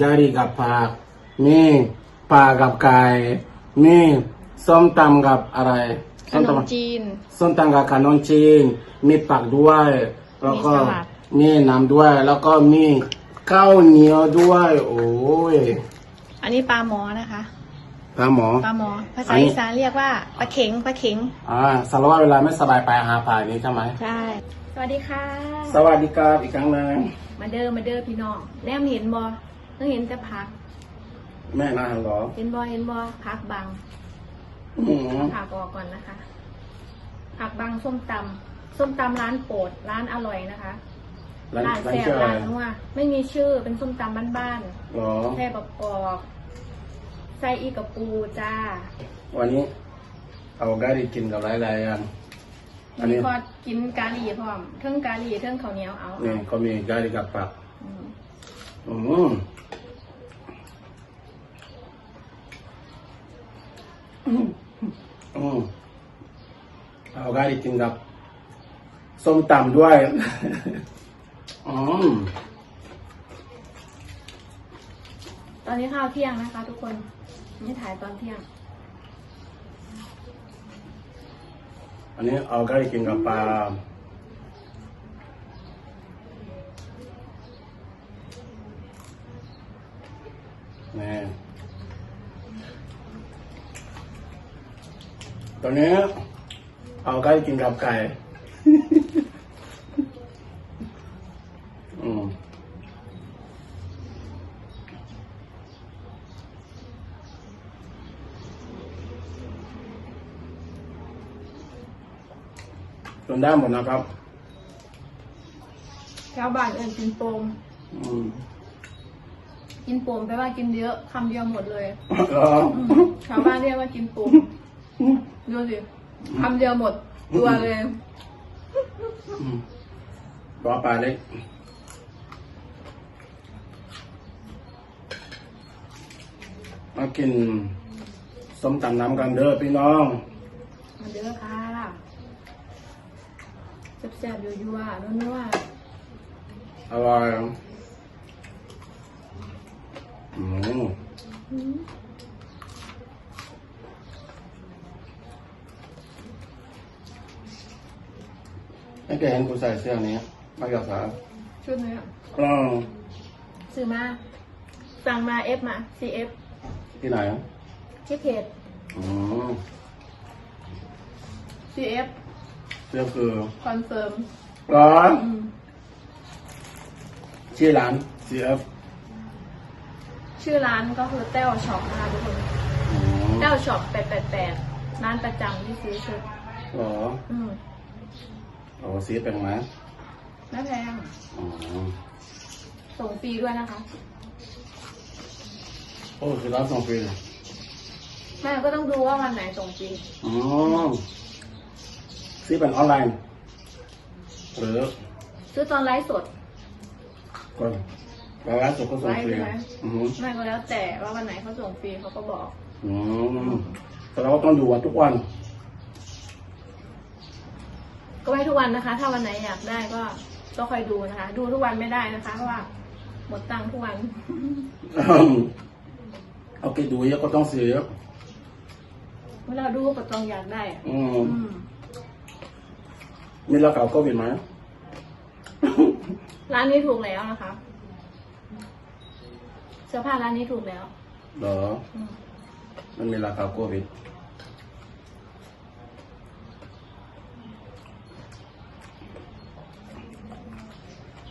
กาลีกับผักมีปลากับไก่มีส้มตำกับอะไรขส้มนมตำจีน ส้มตำกับขนมจีน มีผักด้วย แล้วก็มีสลัด มีน้ำด้วย แล้วก็มีข้าวเหนียวด้วย โอ้ยอันนี้ปลาหมอนะคะปลาหมอ ปลาหมอ ภาอัษานนี้ อีสานเรียกว่าปลาเข็งปลาเข็งอ่าสารวัตรเวลาไม่สบายไปหาปลาอย่างนี้ใช่ไหมใช่สวัสดีค่ะ สวัสดีครับอีกครั้งหนึงมาเด้อมาเด้อพี่น้องแนมเห็นบอ เพิ่งเห็นแต่พัก แม่นาเหรอเห็นบอเห็นบอพักบังอืมผักออกก่อนนะคะ ผักบังส้มตำส้มตำร้านโปรดร้านอร่อยนะคะร้านร้านร้านแซ่บชื่ออะไรร้านนัวไม่มีชื่อเป็นส้มตำบ้านเหรอๆแค่ประกอบไส้อีกับปูจ้า วันนี้เอากาลีกินกับหลายๆอย่างอันมีนี้พอกินกาหลีพร้อมเทิงกาหลีเทิงข้าวเหนียวเอานี่ก็มีกาลีกับผัก อืมอืมอืมเอากาลีกินกับส้มตำด้วย อืมตอนนี้ข้าวเที่ยงนะคะ ทุกคนนี่ถ่ายตอนเที่ยง อันนี้เอากาลีกินกับปลา นี่ตอนนี้ เอากาลีกินกับไก่ อืมจนได้หมดนะครับ ชาวบ้านเอิญกินโปม อืม กินโปมแปลว่ากินเยอะคำเดียวหมดเลยเหรออืมชาวบ้านเรียกว่ากินโปมดูสิคำเดียวหมดตัวเลย อืมบอปลาเล็กมากินส้มตำน้ำกันเด้อพี่น้อง มันเยอะค่ะแซ่บๆยั่วๆนัวอร่อย อืมๆอืมไม่เคยเห็นกูใส่เสื้อนี้ไม่กับสาชุดนี้อืมซื้อมา สั่งมา F มา CF ที่ไหนอะที่เพจ อืม CF เสื้อคือคอนเฟิร์มร้อนอืม ชื่อร้าน CF ชื่อร้านก็คือแต้วช็อปนะคะทุกคนอืมแต้วช็อปแปดแปดแปดร้านประจำที่ซื้อชุดเหรออืมโอ้สีเป็นไหมไม่แพงอ๋อส่งฟรีด้วยนะคะ โอ้คือร้านส่งฟรีเลยแม่ก็ต้องดูว่าวันไหนส่งฟรีอ๋อซื้อเป็นออนไลน์ หรือ ซื้อตอนไลฟ์สดก่อน แล้วร้านสดก็ส่งฟรีไลฟ์ใช่ไหมอือฮึแม่ก็แล้วแต่ว่าวันไหนเขาส่งฟรีเขาก็บอก อืมแต่เราก็ต้องดูวันทุกวัน ก็ไว้ทุกวันนะคะ ถ้าวันไหนอยากได้ก็ก็คอยดูนะคะ ดูทุกวันไม่ได้นะคะเพราะว่าหมดตังค์ทุกวันโอเคดูเยอะก็ต้องซื้อเยอะเวลาดูก็ต้องอยากได้อะอืมอืมมีราคาโควิดไหมร้านนี้ถูกแล้วนะคะเสื้อผ้าร้านนี้ถูกแล้ว เหรอ อืมมันมีราคาโควิด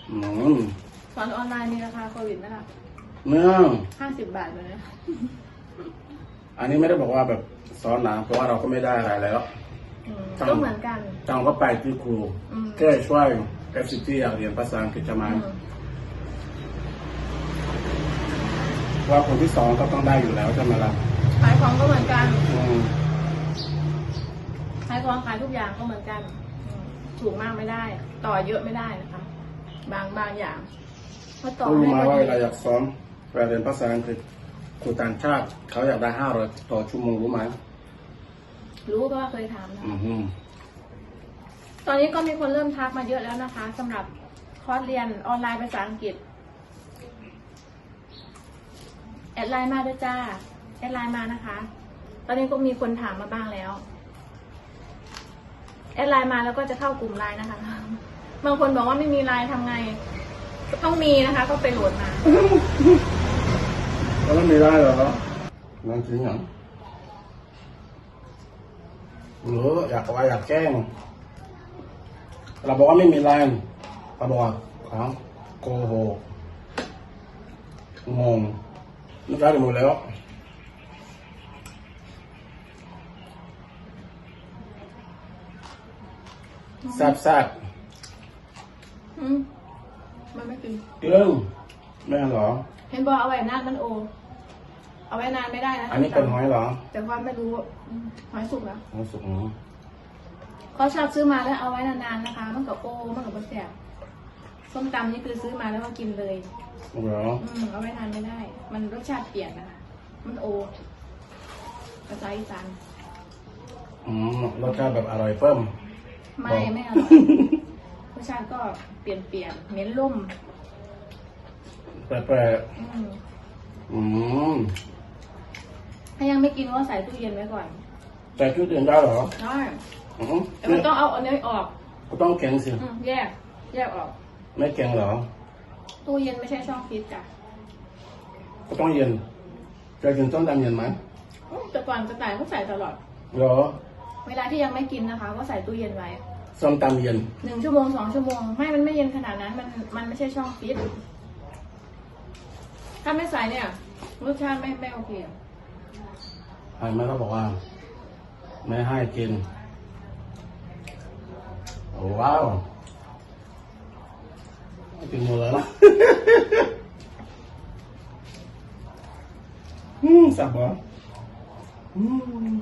อืมสอนออนไลน์มีราคาโควิดนะคะเนื่องห้าสิบบาทเลยนะอันนี้ไม่ได้บอกว่าแบบสอนนะเพราะว่าเราก็ไม่ได้อะไรแล้ว อืมครับก็เหมือนกันจังก็ไปที่ครูอืม แค่ช่วยเอฟซีทีอยากเรียนภาษาอังกฤษจะมา อืม ว่าคนที่สองก็ต้องได้อยู่แล้วใช่ไหมล่ะขายของก็เหมือนกันอืมขายของขายทุกอย่างก็เหมือนกันอืมถูกมากไม่ได้ ต่อเยอะไม่ได้นะคะ บางบางอย่างเพราะต่อรู้ให้ไหมพอว่าดีเวลาอยากซ้อมเวลาเรียนภาษาอังกฤษครูต่างชาติเขาอยากได้ห้าร้อยต่อชั่วโมงรู้ไหมรู้เพราะว่าเคยถามนะ อือฮึตอนนี้ก็มีคนเริ่มทักมาเยอะแล้วนะคะสำหรับคอร์สเรียนออนไลน์ภาษาอังกฤษ แอดไลน์มาด้วยจ้า แอดไลน์มานะคะ ตอนนี้ก็มีคนถามมาบ้างแล้ว แอดไลน์มาแล้วก็จะเข้ากลุ่มไลน์นะคะ บางคนบอกว่าไม่มีไลน์ทำไง ก็ต้องมีนะคะ ก็ไปโหลดมา แล้วไม่ได้เหรอนั่นจริงเหรอหรืออยากว่าอยากแกล้ง เราบอกว่าไม่มีแรงเราบอกว่าครับโกหกงง ไม่ได้หมดแล้ว แซ่บแซ่บอืมมันไม่กิน เรื่องแม่เหรอ เห็นบอกเอาไว้นานมันโอ เอาไว้นานไม่ได้นะอันนี้เป็นหอยเหรอแต่ว่าไม่รู้ว่าอืมหอยสุกแล้วหอยสุกหนูเขาชอบซื้อมาแล้วเอาไว้นานๆนะคะ มันกับโอ มันกับแสบส้มตำนี่คือซื้อมาแล้วก็กินเลย เหรออืมเอาไว้นานไม่ได้ มันรสชาติเปลี่ยนนะคะ มันโอภาษาอีสานอืมรสชาติแบบอร่อยเพิ่ม ไม่บอกไม่อร่อยรสชาติก็เปลี่ยนเปลี่ยนเหม็นล่มแปลกอืมๆอืมถ้ายังไม่กินก็ใส่ตู้เย็นไว้ก่อนแต่ชุดอื่นได้เหรอใช่อืมแต่มันต้องเอาอันนี้ออก ก็ต้องแข็งสิ อืมแยก แยกออก ไม่แข็งเหรอ ตู้เย็นไม่ใช่ช่องฟรีซจ้ะก็ต้องเย็นจะกินต้มตำเย็นไหมอืมแต่ก่อนกระต่ายก็ใส่ตลอด เหรอเวลาที่ยังไม่กินนะคะ ก็ใส่ตู้เย็นไว้ส้มตำเย็น หนึ่งชั่วโมงสองชั่วโมงไม่ มันไม่เย็นขนาดนั้น มันมันไม่ใช่ช่องฟรีซถ้าไม่ใส่เนี่ยรสชาติไม่ไม่โอเคอะไอ้แม่ก็บอกว่า ไม่ให้กิน โอ้ว้าว กินหมดแล้วนะอืมสับเหรออืม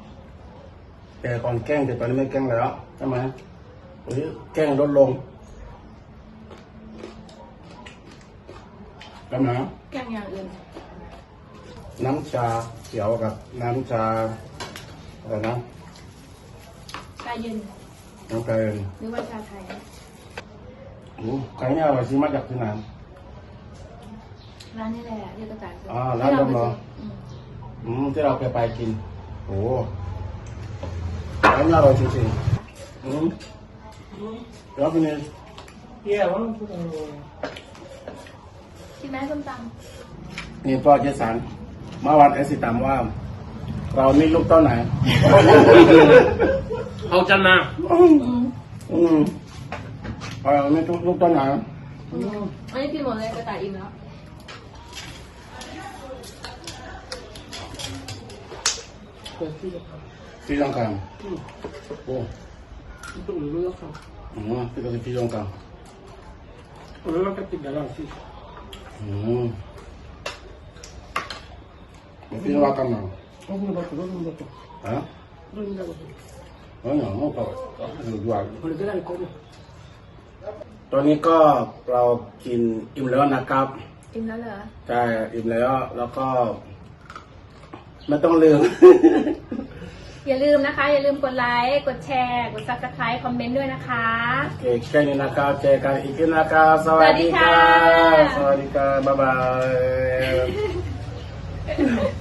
แต่ก่อนแกล้งแต่ตอนนี้ไม่แกล้งแล้วใช่ไหมเฮ้ยแกล้งลดลงกันนะแกงอย่างอื่นน้ำชาเขียวกับน้ำชาอะไรนะชาเย็นน้ำไก่หรือว่าชาไทยโอ้ ไก่เนี่ยอร่อยซื้อมาจากที่ไหน ร้านนี้แหละที่กระต่ายซื้อ่าร้านเดิมเหรออืมอืมที่เราเคยไปกินโอ้ไก่เนี่ยอร่อยจริงๆอืมแล้วเป็นไง Yeah, one of them. กินไหมส้มตนี่พ่อเจสันเมื่อวานเอสิตามว่า เรามีลูกเต้าไหน How can I? ำอืมอืมเรามีลูกเต้าไหนอืมอันนี้กินหมดเลยกระต่ายอิ่ม แล้วพี่ยองกังโอ้ Itu dulu ya kan. อืมพี่ก็คือพี่ยองกัง Dulu kan ketinggalan sih. อืมพี่ว่ากันมา Oh, belum baca, belum baca. ฮะ Belum baca. เออเนี่ยมันก็ดูว่า Boleh gerak kau ni. ตอนนี้ก็เรากินอิ่มแล้วนะครับ อิ่มแล้วเหรอใช่อิ่มแล้วแล้วก็ไม่ต้องลืม อย่าลืมนะคะ อย่าลืมกดไลค์ กดแชร์ กด subscribe คอมเมนต์ด้วยนะคะ โอเคแค่นี้นะครับเจอกันอีกทีนะครับสวัสดีค่ะสสวัวัสสดีดีค่ะค่ะบ๊ายบาย